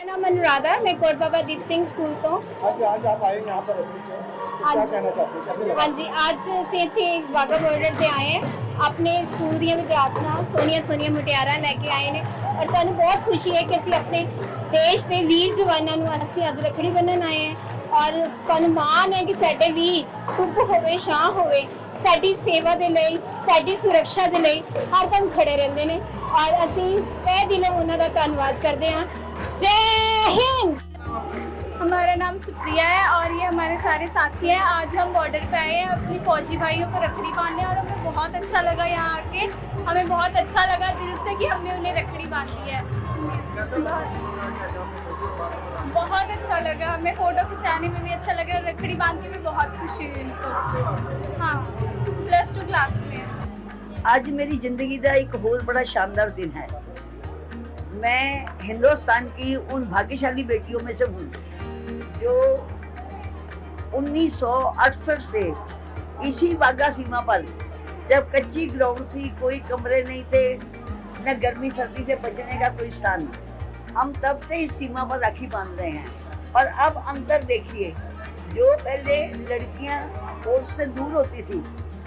मेरा नाम अनुराधा है मैं कोट बाबा दीप सिंह स्कूल तो आज आज आप आए यहाँ पर अपनी से क्या आज- कहना चाहते हैं कैसे लगा हाँ जी आज से थे बाघा बॉर्डर ਤੇ ਆਏ हैं ਆਪਣੇ ਸਕੂਲ ਦੀਆਂ ਵਿਦਿਆਰਥਣਾਂ ਸੋਨੀਆ ਸੋਨੀਆ ਮੁਟਿਆਰਾਂ ਲੈ ਕੇ ਆਏ ਨੇ ਔਰ ਸਾਨੂੰ ਬਹੁਤ ਖੁਸ਼ੀ ਹੈ ਕਿ ਅਸੀਂ ਆਪਣੇ ਦੇਸ਼ ਦੇ ਵੀਰ ਜਵਾਨਾਂ ਨੂੰ ਅਸੀਂ ਅੱਜ ਰੱਖੜੀ ਬੰਨਣ ਆਏ ਹਾਂ ਔਰ ਸਾਨੂੰ ਮਾਣ ਹੈ ਕਿ ਸਾਡੇ ਵੀਰ ਧੁੱਪ ਹੋਵੇ ਛਾਂ ਹੋਵੇ ਸਾਡੀ ਸੇਵਾ ਦੇ ਲਈ ਸਾਡੀ ਸੁਰੱਖਿਆ ਦੇ ਲਈ ਹਰਦਮ ਖੜੇ ਰਹਿੰਦੇ ਨੇ ਔਰ ਅਸੀਂ ਤਹਿ ਦਿਲੋਂ ਉਹਨਾਂ ਦਾ ਧੰਨਵਾਦ ਕਰਦੇ ਹਾਂ जय हिंद! हमारा नाम सुप्रिया है और ये हमारे सारे साथी हैं। आज हम बॉर्डर पे आए हैं अपनी फौजी भाइयों को रखड़ी बांधने और हमें बहुत अच्छा लगा यहाँ आके। हमें बहुत अच्छा लगा दिल से कि हमने उन्हें रखड़ी बांधी है। बहुत अच्छा लगा। हमें फ़ोटो खिंचाने में भी अच्छा लगा रखड़ी बाँध के भी बहुत खुशी हुई उनको हाँ प्लस टू क्लास में। आज मेरी ज़िंदगी का एक बहुत बड़ा शानदार दिन है। मैं हिंदुस्तान की उन भाग्यशाली बेटियों में से हूँ, जो 1968 से इसी वाघा सीमा पर, जब कच्ची ग्राउंड थी, कोई कमरे नहीं थे, न गर्मी, सर्दी से बचने का कोई स्थान। हम तब से इस सीमा पर राखी बाँध रहे हैं। और अब अंतर देखिए, जो पहले लड़कियाँ फोर्स से दूर होती थी,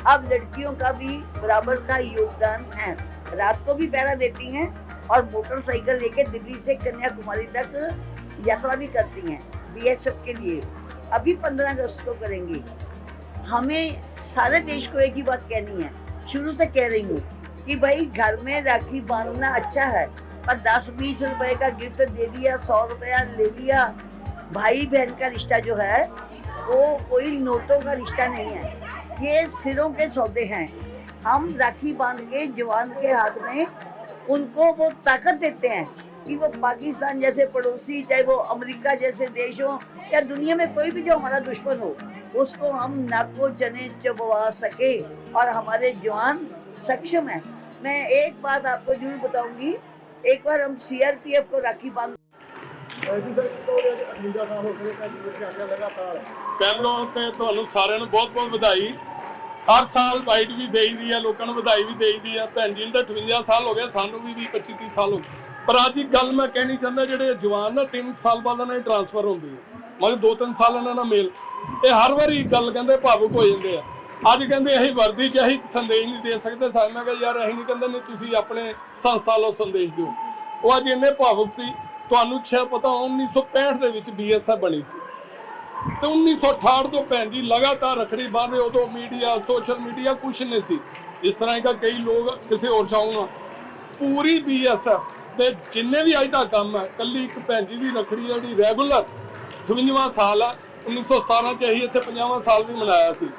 अब लड़कियों का भी बराबर का योगदान है। रात को भी पहरा देती हैं और मोटरसाइकिल लेके दिल्ली से कन्याकुमारी तक यात्रा भी करती हैं बीएसएफ के लिए। अभी 15 अगस्त को करेंगी। हमें सारे देश को एक ही बात कहनी है। शुरू से कह रही हूँ कि भाई, घर में राखी बांधना अच्छा है, पर दस बीस रुपए का गिफ्ट दे दिया, सौ रुपया ले लिया। भाई बहन का रिश्ता जो है, वो कोई नोटों का रिश्ता नहीं है। ये सिरों के सौदे हैं। हम राखी बाँध के जवान के हाथ में उनको वो ताकत देते हैं कि वो पाकिस्तान जैसे पड़ोसी चाहे वो अमेरिका जैसे देश हो या दुनिया में कोई भी जो हमारा दुश्मन हो उसको हम नाको चने चबवा सके और हमारे जवान सक्षम है मैं एक बात आपको जरूर बताऊंगी एक बार हम सीआरपीएफ को राखी बांध जी सर तो 58 साल हो गए का जीवन के आगे लगातार ਪਹਿਲੋਂ ਤੇ ਤੁਹਾਨੂੰ ਸਾਰਿਆਂ ਨੂੰ ਬਹੁਤ-ਬਹੁਤ ਵਧਾਈ ਹਰ ਸਾਲ ਵਾਈਟ ਵੀ ਦੇਈਦੀ ਆ, ਲੋਕਾਂ ਨੂੰ ਵਧਾਈ ਵੀ ਦੇਈਦੀ ਆ। ਭੈਣ ਜੀ ਦਾ ਤਾਂ 58 ਸਾਲ ਹੋ ਗਿਆ, ਸਾਨੂੰ ਵੀ 20 25 30 ਸਾਲ ਹੋ ਗਏ। ਪਰ ਅੱਜ ਇੱਕ ਗੱਲ ਮੈਂ ਕਹਿਣੀ ਚਾਹੁੰਦਾ, ਜਿਹੜੇ ਜਵਾਨ ਨਾ 3 ਸਾਲ ਬਾਅਦ ਇਹਨਾਂ ਦੀ ਟਰਾਂਸਫਰ ਹੁੰਦੀ ਹੈ ਮਤਲਬ 2-3 ਸਾਲ ਇਹਨਾਂ ਨਾਲ ਮੇਲ। ਇਹ ਹਰ ਵਾਰੀ ਗੱਲ ਕਹਿੰਦੇ ਭਾਵੁਕ ਹੋ ਜਾਂਦੇ ਆ। ਅੱਜ ਕਹਿੰਦੇ ਅਸੀਂ ਵਰਦੀ ਚ ਅਸੀਂ ਸੰਦੇਸ਼ ਨਹੀਂ ਦੇ ਸਕਦੇ। ਸਾਨੂੰ ਮੈਂ ਕਿਹਾ, ਯਾਰ ਅਸੀਂ ਨਹੀਂ ਕਹਿੰਦੇ ਨਹੀਂ ਤੁਸੀਂ ਆਪਣੇ ਸੰਸਥਾ ਲੋ ਸੰਦੇਸ਼ ਦਿਓ। ਉਹ ਅੱਜ ਇੰਨੇ ਭਾਵੁਕ ਸੀ। ਤੁਹਾਨੂੰ ਸ਼ਾਇਦ ਪਤਾ ਹੋਊ 1965 ਦੇ ਵਿੱਚ ਬੀਐਸਐਫ ਬਣੀ ਸੀ। ਤੇ 1968 ਤੋਂ ਭੈਣ ਜੀ ਲਗਾਤਾਰ ਰਖੜੀ ਬੰਨ ਰਹੇ ਉਦੋਂ ਮੀਡੀਆ ਸੋਸ਼ਲ ਮੀਡੀਆ ਕੁਛ ਨਹੀਂ ਸੀ। ਇਸ ਤਰ੍ਹਾਂ ਦਾ ਕਈ ਲੋਕ ਕਿਸੇ ਹੋਰ ਚਾਹੂਗਾ ਪੂਰੀ ਬੀਐਸਐਫ ਤੇ ਜਿੰਨੇ ਵੀ ਅੱਜ ਦਾ ਕੰਮ ਹੈ ਕੱਲੀ ਇੱਕ ਭੈਣ ਜੀ ਦੀ ਰਖੜੀ ਜਿਹੜੀ ਰੈਗੂਲਰ 58ਵਾਂ ਸਾਲ ਆ 1917 ਚ ਅਸੀਂ ਇੱਥੇ 50ਵਾਂ ਸਾਲ ਵੀ ਮਨਾਇਆ ਸੀ।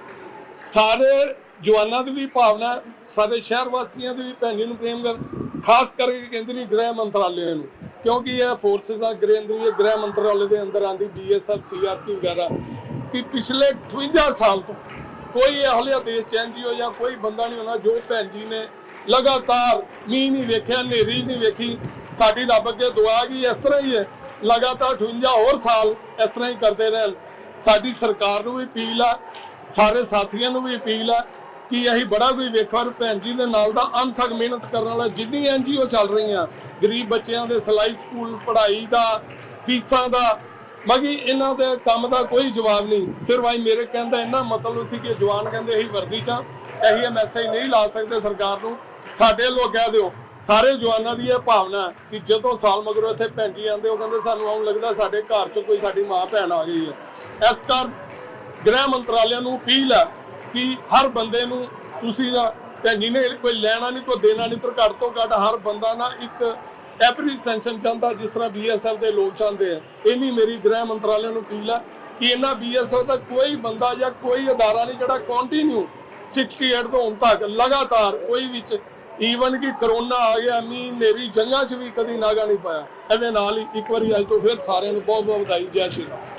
ਸਾਰੇ ਜਵਾਨਾਂ ਦੀ ਵੀ ਭਾਵਨਾ ਹੈ, ਸਾਰੇ ਸ਼ਹਿਰ ਵਾਸੀਆਂ ਦੀ ਵੀ ਭੈਣ ਜੀ ਨੂੰ ਪ੍ਰੇਮ ਕਰ ਖਾਸ ਕਰਕੇ ਕੇਂਦਰੀ ਗ੍ਰਹਿ ਮੰਤਰਾਲੇ ਨੂੰ। ਕਿਉਂਕਿ ਇਹ ਫੋਰਸਸ ਆ ਕੇਂਦਰੀ ਗ੍ਰਹਿ ਮੰਤਰਾਲੇ ਦੇ ਅੰਦਰ ਆਂਦੀ ਬੀਐਸਐਫ ਸੀਆਰਪੀ ਵਗੈਰਾ। ਕਿ ਪਿਛਲੇ 58 ਸਾਲ ਤੋਂ ਕੋਈ ਇਹੋ ਜਿਹਾ ਦੇਸ਼ ਚ ਐਨਜੀਓ ਜਾਂ ਕੋਈ ਬੰਦਾ ਨਹੀਂ ਹੋਣਾ, ਜੋ ਭੈਣ ਜੀ ਨੇ ਲਗਾਤਾਰ ਮੀਂਹ ਨਹੀਂ ਵੇਖਿਆ, ਹਨੇਰੀ ਨਹੀਂ ਵੇਖੀ, ਸਾਡੀ ਰੱਬ ਅੱਗੇ ਦੁਆ ਕੀ ਇਸ ਤਰ੍ਹਾਂ ਹੀ ਹੈ। ਲਗਾਤਾਰ 58 ਹੋਰ ਸਾਲ ਇਸ ਤਰ੍ਹਾਂ ਹੀ ਕਰਦੇ ਰਹਿਣ। ਸਾਡੀ ਸਰਕਾਰ ਨੂੰ ਵੀ ਅਪੀਲ ਆ, ਸਾਰੇ ਸਾਥੀਆਂ ਨੂੰ ਵੀ ਅਪੀਲ ਆ ਕਿ ਅਸੀਂ ਬੜਾ ਕੋਈ ਵੇਖੋ ਔਰ ਭੈਣ ਜੀ ਦੇ ਨਾਲ ਦਾ ਅੰਤ ਮਿਹਨਤ ਕਰਨ ਵਾਲਾ ਜਿੰਨੀ ਐਨਜੀਓ ਚੱਲ ਰਹੀਆਂ, ਗਰੀਬ ਬੱਚਿਆਂ ਦੇ ਸਲਾਈ ਸਕੂਲ, ਪੜ੍ਹਾਈ ਦਾ, ਫੀਸਾਂ ਦਾ ਮਗੀ ਇਹਨਾਂ ਦੇ ਕੰਮ ਦਾ ਕੋਈ ਜਵਾਬ ਨਹੀਂ। ਸਿਰਫ ਆਈ ਮੇਰੇ ਕਹਿੰਦਾ ਇੰਨਾ ਮਤਲਬ ਸੀ ਕਿ ਜਵਾਨ ਕਹਿੰਦੇ ਅਸੀਂ ਵਰਦੀ ਚ ਇਹੀ ਇਹ ਮੈਸੇਜ ਨਹੀਂ ਲਾ ਸਕਦੇ ਸਰਕਾਰ ਨੂੰ। ਸਾਡੇ ਲੋਕ ਕਹਿ ਦਿਓ, ਸਾਰੇ ਜਵਾਨਾਂ ਦੀ ਇਹ ਭਾਵਨਾ ਕਿ ਜਦੋਂ ਸਾਲ ਮਗਰੋਂ ਇੱਥੇ ਭੈਣ ਜੀ ਆਉਂਦੇ, ਉਹ ਕਹਿੰਦੇ ਸਾਨੂੰ ਆਉਣ ਲੱਗਦਾ ਸਾਡੇ ਘਰ 'ਚ ਕੋਈ ਸਾਡੀ ਮਾਂ ਭੈਣ ਆ ਗਈ ਹੈ। ਇਸ ਕਰ ਗ੍ਰਹਿ ਮੰਤਰਾਲਿਆਂ ਨੂੰ ਅਪੀਲ ਹੈ ਕਿ ਹਰ ਬੰਦੇ ਨੂੰ ਤੁਸੀਂ ਦਾ ਭੈਣ ਜੀ ਕੋਈ ਲੈਣਾ ਨਹੀਂ, ਕੋਈ ਦੇਣਾ ਨਹੀਂ, ਪਰ ਘੱਟ ਤੋਂ ਘੱਟ ਹਰ ਬੰਦਾ ਨਾ ਇੱਕ ਐਵਰੀ ਐਪਰੀਸੈਂਸ਼ਨ ਚਾਹੁੰਦਾ, ਜਿਸ ਤਰ੍ਹਾਂ ਬੀਐਸਐਫ ਦੇ ਲੋਕ ਚਾਹੁੰਦੇ ਆ। ਇੰਨੀ ਮੇਰੀ ਗ੍ਰਹਿ ਮੰਤਰਾਲੇ ਨੂੰ ਅਪੀਲ ਹੈ ਕਿ ਇਹਨਾਂ ਬੀਐਸਐਫ ਦਾ ਕੋਈ ਬੰਦਾ ਜਾਂ ਕੋਈ ਅਦਾਰਾ ਨਹੀਂ ਜਿਹੜਾ ਕੰਟੀਨਿਊ 68 ਤੋਂ ਹੁਣ ਤੱਕ ਲਗਾਤਾਰ ਕੋਈ ਵਿੱਚ ਈਵਨ ਕਿ ਕਰੋਨਾ ਆ ਗਿਆ ਮੀਂਹ ਮੇਰੀ ਜੰਗਾਂ 'ਚ ਵੀ ਕਦੀ ਨਾਗਾ ਨਹੀਂ ਪਾਇਆ। ਇਹਦੇ ਨਾਲ ਹੀ ਇੱਕ ਵਾਰੀ ਅੱਜ ਤੋਂ ਫਿਰ ਸਾਰਿਆਂ ਨੂੰ ਬਹੁਤ ਬਹੁਤ ਵਧਾਈ, ਜੈ ਸ਼੍ਰੀ ਰਾਮ।